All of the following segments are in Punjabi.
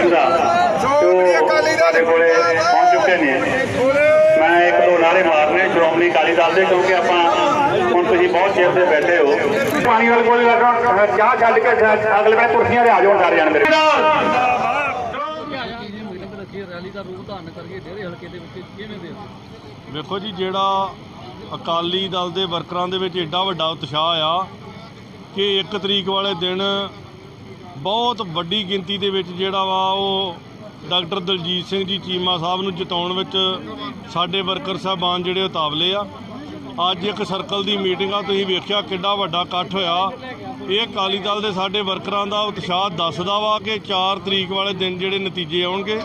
ਸ਼੍ਰੋਮਣੀ ਅਕਾਲੀ ਦਲ ਵੇਖੋ ਜੀ ਜਿਹੜਾ ਅਕਾਲੀ ਦਲ ਦੇ ਵਰਕਰਾਂ ਦੇ ਵਿੱਚ ਏਡਾ ਵੱਡਾ ਉਤਸ਼ਾਹ ਆ ਕਿ 1 ਤਰੀਕ ਵਾਲੇ ਦਿਨ ਬਹੁਤ ਵੱਡੀ ਗਿਣਤੀ ਦੇ ਵਿੱਚ ਜਿਹੜਾ ਵਾ ਉਹ ਡਾਕਟਰ ਦਲਜੀਤ ਸਿੰਘ ਜੀ ਚੀਮਾ ਸਾਹਿਬ ਨੂੰ ਜਿਤਾਉਣ ਵਿੱਚ ਸਾਡੇ ਵਰਕਰ ਸਾਹਿਬਾਨ ਜਿਹੜੇ ਉਤਾਵਲੇ ਆ। ਅੱਜ ਇੱਕ ਸਰਕਲ ਦੀ ਮੀਟਿੰਗ ਆ, ਤੁਸੀਂ ਵੇਖਿਆ ਕਿੱਡਾ ਵੱਡਾ ਇਕੱਠ ਹੋਇਆ। ਇਹ ਅਕਾਲੀ ਦਲ ਦੇ ਸਾਡੇ ਵਰਕਰਾਂ ਦਾ ਉਤਸ਼ਾਹ ਦੱਸਦਾ ਵਾ ਕਿ 4 ਤਰੀਕ ਵਾਲੇ ਦਿਨ ਜਿਹੜੇ ਨਤੀਜੇ ਆਉਣਗੇ,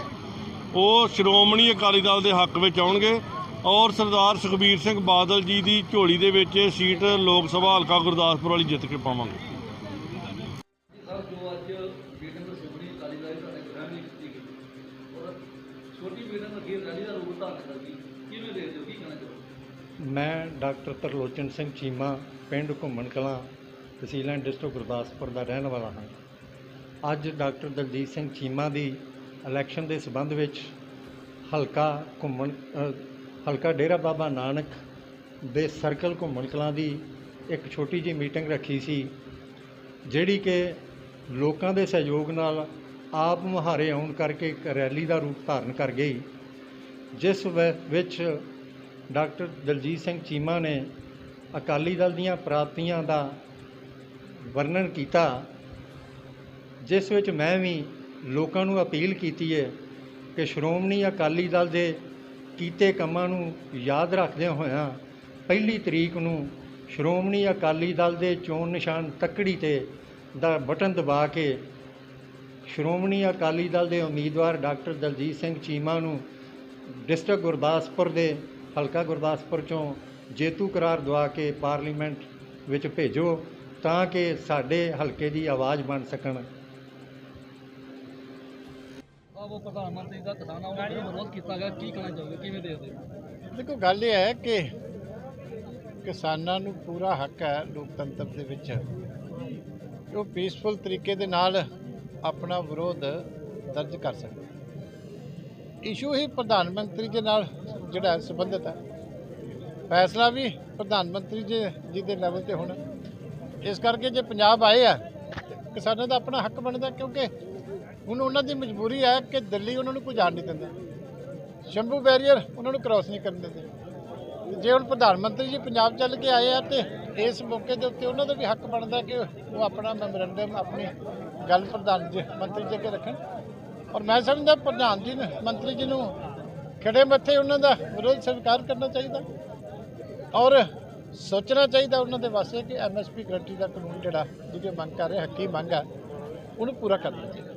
ਉਹ ਸ਼੍ਰੋਮਣੀ ਅਕਾਲੀ ਦਲ ਦੇ ਹੱਕ ਵਿੱਚ ਆਉਣਗੇ ਔਰ ਸਰਦਾਰ ਸੁਖਬੀਰ ਸਿੰਘ ਬਾਦਲ ਜੀ ਦੀ ਝੋਲੀ ਦੇ ਵਿੱਚ ਇਹ ਸੀਟ ਲੋਕ ਸਭਾ ਹਲਕਾ ਗੁਰਦਾਸਪੁਰ ਵਾਲੀ ਜਿੱਤ ਕੇ ਪਾਵਾਂਗੇ। ਛੋਟੀ ਮੀਟਿੰਗ ਅੱਗੇ ਰੈਲੀ ਦਾ ਰੂਪ ਧਾਰਨ ਕਰਦੀ ਕਿਵੇਂ ਦੇਖਦੇ ਹੋ? ਕੀ ਕਹਿਣਾ ਚਾਹੋਗੇ? ਮੈਂ ਡਾਕਟਰ ਤਰਲੋਚਨ ਸਿੰਘ ਚੀਮਾ, ਪਿੰਡ ਘੁੰਮਣ ਕਲਾਂ, ਤਹਿਸੀਲ ਡਿਸਟ੍ਰਿਕਟ ਗੁਰਦਾਸਪੁਰ ਦਾ ਰਹਿਣ ਵਾਲਾ ਹਾਂ। ਅੱਜ ਡਾਕਟਰ ਦਲਜੀਤ ਸਿੰਘ ਚੀਮਾ ਦੀ ਇਲੈਕਸ਼ਨ ਦੇ ਸਬੰਧ ਵਿੱਚ ਹਲਕਾ ਘੁੰਮਣ ਹਲਕਾ ਡੇਰਾ ਬਾਬਾ ਨਾਨਕ ਦੇ ਸਰਕਲ ਘੁੰਮਣ ਕਲਾਂ ਦੀ ਇੱਕ ਛੋਟੀ ਜਿਹੀ ਮੀਟਿੰਗ ਰੱਖੀ ਸੀ, ਜਿਹੜੀ ਕਿ ਲੋਕਾਂ ਦੇ ਸਹਿਯੋਗ ਨਾਲ ਆਪ ਮੁਹਾਰੇ ਆਉਣ ਕਰਕੇ ਇੱਕ ਰੈਲੀ ਦਾ ਰੂਪ ਧਾਰਨ ਕਰ ਗਈ, ਜਿਸ ਵ- ਵਿੱਚ ਡਾਕਟਰ ਦਲਜੀਤ ਸਿੰਘ ਚੀਮਾ ਨੇ ਅਕਾਲੀ ਦਲ ਦੀਆਂ ਪ੍ਰਾਪਤੀਆਂ ਦਾ ਵਰਣਨ ਕੀਤਾ, ਜਿਸ ਵਿੱਚ ਮੈਂ ਵੀ ਲੋਕਾਂ ਨੂੰ ਅਪੀਲ ਕੀਤੀ ਹੈ ਕਿ ਸ਼੍ਰੋਮਣੀ ਅਕਾਲੀ ਦਲ ਦੇ ਕੀਤੇ ਕੰਮਾਂ ਨੂੰ ਯਾਦ ਰੱਖਦਿਆਂ ਹੋਇਆਂ ਪਹਿਲੀ ਤਰੀਕ ਨੂੰ ਸ਼੍ਰੋਮਣੀ ਅਕਾਲੀ ਦਲ ਦੇ ਚੋਣ ਨਿਸ਼ਾਨ ਤੱਕੜੀ ਤੇ ਦਾ ਬਟਨ ਦਬਾ ਕੇ ਸ਼੍ਰੋਮਣੀ ਅਕਾਲੀ ਦਲ ਦੇ ਉਮੀਦਵਾਰ ਡਾਕਟਰ ਦਲਜੀਤ ਸਿੰਘ ਚੀਮਾ ਨੂੰ ਡਿਸਟ੍ਰਿਕਟ ਗੁਰਦਾਸਪੁਰ ਦੇ ਹਲਕਾ ਗੁਰਦਾਸਪੁਰ ਚੋਂ ਜੇਤੂ ਕਰਾਰ ਦਵਾ ਕੇ ਪਾਰਲੀਮੈਂਟ ਵਿੱਚ ਭੇਜੋ ਤਾਂ ਕਿ ਸਾਡੇ ਹਲਕੇ ਦੀ ਆਵਾਜ਼ ਬਣ ਸਕਣ। ਆਹ ਉਹ ਪ੍ਰਧਾਨ ਮੰਤਰੀ ਦਾ ਕਿਸਾਨਾਂ ਵੱਲੋਂ ਵਿਰੋਧ ਕੀਤਾ ਗਿਆ ਕੀ ਕਹਿਣਾ ਚਾਹੋਗੇ? ਕਿਵੇਂ ਦੇਖਦੇ ਹੋ? ਦੇਖੋ ਗੱਲ ਇਹ ਹੈ ਕਿ ਕਿਸਾਨਾਂ ਨੂੰ ਪੂਰਾ ਹੱਕ ਹੈ ਲੋਕਤੰਤਰ ਦੇ ਵਿੱਚ। ਉਹ ਪੀਸਫੁਲ ਤਰੀਕੇ ਦੇ ਨਾਲ ਆਪਣਾ ਵਿਰੋਧ ਦਰਜ ਕਰ ਸਕਦੇ ਇਸ਼ੂ ਹੀ ਪ੍ਰਧਾਨ ਮੰਤਰੀ ਦੇ ਨਾਲ ਜਿਹੜਾ ਸੰਬੰਧਿਤ ਹੈ। ਫੈਸਲਾ ਵੀ ਪ੍ਰਧਾਨ ਮੰਤਰੀ ਜੀ ਜੀ ਦੇ ਲੈਵਲ ਤੇ ਹੋਣਾ। ਇਸ ਕਰਕੇ ਜੇ ਪੰਜਾਬ ਆਏ ਆ, ਕਿਸਾਨਾਂ ਦਾ ਆਪਣਾ ਹੱਕ ਬਣਦਾ ਕਿਉਂਕਿ ਹੁਣ ਉਹਨਾਂ ਦੀ ਮਜਬੂਰੀ ਹੈ ਕਿ ਦਿੱਲੀ ਉਹਨਾਂ ਨੂੰ ਕੋਈ ਜਾਣ ਨਹੀਂ ਦਿੰਦਾ। ਸ਼ੰਭੂ ਬੈਰੀਅਰ ਉਹਨਾਂ ਨੂੰ ਕ੍ਰਾਸ ਨਹੀਂ ਕਰਨ ਦਿੰਦੇ। ਜੇ ਹੁਣ ਪ੍ਰਧਾਨ ਮੰਤਰੀ ਜੀ ਪੰਜਾਬ ਚੱਲ ਕੇ ਆਏ ਆ ਤੇ ਇਸ ਮੌਕੇ ਦੇ ਉੱਤੇ ਉਹਨਾਂ ਦਾ ਵੀ ਹੱਕ ਬਣਦਾ ਕਿ ਉਹ ਆਪਣਾ ਮੈਮੋਰੈਂਡਮ ਆਪਣੀ ਗੱਲ ਪ੍ਰਧਾਨ ਜੀ ਮੰਤਰੀ ਜੀ ਅੱਗੇ ਰੱਖਣ। ਔਰ ਮੈਂ ਸਮਝਦਾ ਪ੍ਰਧਾਨ ਜੀ ਨੂੰ ਮੰਤਰੀ ਜੀ ਨੂੰ ਖੜੇ ਮੱਥੇ ਉਹਨਾਂ ਦਾ ਵਿਰੋਧ ਸਵੀਕਾਰ ਕਰਨਾ ਚਾਹੀਦਾ। ਔਰ ਸੋਚਣਾ ਚਾਹੀਦਾ ਉਹਨਾਂ ਦੇ ਵਾਸਤੇ ਕਿ ਐਮਐਸਪੀ ਗਰੰਟੀ ਦਾ ਕਾਨੂੰਨ ਜਿਹੜਾ ਜਿਹਦੀ ਮੰਗ ਕਰ ਰਹੇ ਹੱਕੀ ਮੰਗ ਹੈ ਉਹਨੂੰ ਪੂਰਾ ਕਰਨਾ ਚਾਹੀਦਾ।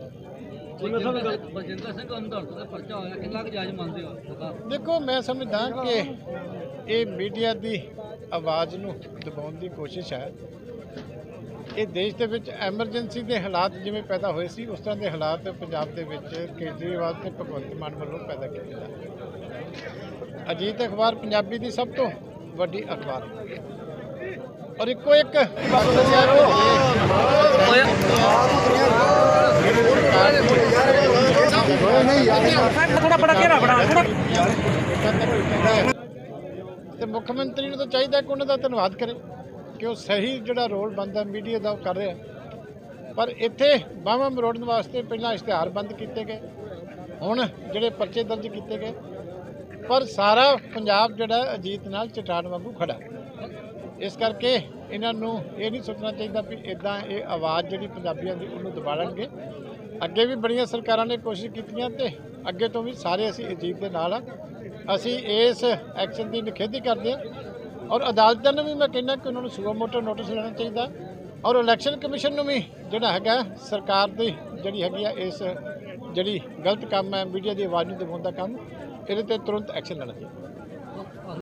ਬਲਜਿੰਦਰ ਸਿੰਘ ਅੰਦੋਲਨ ਦਾ ਪਰਚਾ ਹੋਇਆ ਕਿੰਨਾ ਕੁ ਜਾਇਜ਼ ਮੰਨਦੇ ਹੋ? ਸਰਕਾਰ ਦੇਖੋ ਮੈਂ ਸਮਝਦਾ ਕਿ ਇਹ ਮੀਡੀਆ ਦੀ ਆਵਾਜ਼ ਨੂੰ ਦਬਾਉਣ ਦੀ ਕੋਸ਼ਿਸ਼ ਹੈ। ਇਹ ਦੇਸ਼ ਦੇ ਵਿੱਚ ਐਮਰਜੈਂਸੀ ਦੇ ਹਾਲਾਤ ਜਿਵੇਂ ਪੈਦਾ ਹੋਏ ਸੀ, ਉਸ ਤਰ੍ਹਾਂ ਦੇ ਹਾਲਾਤ ਪੰਜਾਬ ਦੇ ਵਿੱਚ ਕੇਜਰੀਵਾਲ ਤੇ ਭਗਵੰਤ ਮਾਨ ਵੱਲੋਂ ਪੈਦਾ ਕੀਤੇ ਜਾ ਰਹੇ ਅਜੀਤ ਅਖਬਾਰ ਪੰਜਾਬੀ ਦੀ ਸਭ ਤੋਂ ਵੱਡੀ ਅਖਬਾਰ ਔਰ ਇੱਕੋ ਇੱਕ ਥੋੜਾ ਬੜਾ ਘੇਰਾ ਬਣਾ ਤੇ ਮੁੱਖ ਮੰਤਰੀ ਨੂੰ ਤਾਂ ਚਾਹੀਦਾ ਕਿ ਉਹਨਾਂ ਦਾ ਧੰਨਵਾਦ ਕਰੇ। ਕਿ ਉਹ ਸਹੀ ਜਿਹੜਾ ਰੋਲ ਬਣਦਾ ਮੀਡੀਆ ਦਾ ਉਹ ਕਰ ਰਿਹਾ। ਪਰ ਇੱਥੇ ਬਾਹਾਂ ਮਰੋੜਨ ਵਾਸਤੇ ਪਹਿਲਾਂ ਇਸ਼ਤਿਹਾਰ ਬੰਦ ਕੀਤੇ ਗਏ। ਹੁਣ ਜਿਹੜੇ ਪਰਚੇ ਦਰਜ ਕੀਤੇ ਗਏ। ਪਰ ਸਾਰਾ ਪੰਜਾਬ ਜਿਹੜਾ ਅਜੀਤ ਨਾਲ ਚਟਾਨ ਵਾਂਗੂ ਖੜਾ। ਇਸ ਕਰਕੇ ਇਹਨਾਂ ਨੂੰ ਇਹ ਨਹੀਂ ਸੋਚਣਾ ਚਾਹੀਦਾ ਵੀ ਇਦਾਂ ਇਹ ਆਵਾਜ਼ ਜਿਹੜੀ ਪੰਜਾਬੀਆਂ ਦੀ ਉਹਨੂੰ ਦਬਾ ਲੈਣਗੇ। ਅੱਗੇ ਵੀ ਬੜੀਆਂ ਸਰਕਾਰਾਂ ਨੇ ਕੋਸ਼ਿਸ਼ ਕੀਤੀਆਂ ਤੇ ਅੱਗੇ ਤੋਂ ਵੀ ਸਾਰੇ ਅਸੀਂ ਅਜੀਤ ਦੇ ਨਾਲ ਆ। ਅਸੀਂ ਇਸ ਐਕਸ਼ਨ ਦੀ ਨਿਖੇਧੀ ਕਰਦੇ ਹਾਂ। ਔਰ ਅਦਾਲਤਾਂ ਨੂੰ ਵੀ ਮੈਂ ਕਹਿੰਦਾ ਕਿ ਉਹਨਾਂ ਨੂੰ ਸੁਆ ਮੋਟੋ ਨੋਟਿਸ ਲੈਣਾ ਚਾਹੀਦਾ। ਔਰ ਇਲੈਕਸ਼ਨ ਕਮਿਸ਼ਨ ਨੂੰ ਵੀ ਜਿਹੜਾ ਹੈਗਾ, ਸਰਕਾਰ ਦੀ ਜਿਹੜੀ ਹੈਗੀ ਆ ਇਸ ਜਿਹੜੀ ਗਲਤ ਕੰਮ ਹੈ ਮੀਡੀਆ ਦੀ ਆਵਾਜ਼ ਨੂੰ ਦਬਾਉਣ ਦਾ ਕੰਮ, ਇਹਦੇ ਤੇ ਤੁਰੰਤ ਐਕਸ਼ਨ ਲੈਣਾ ਚਾਹੀਦਾ।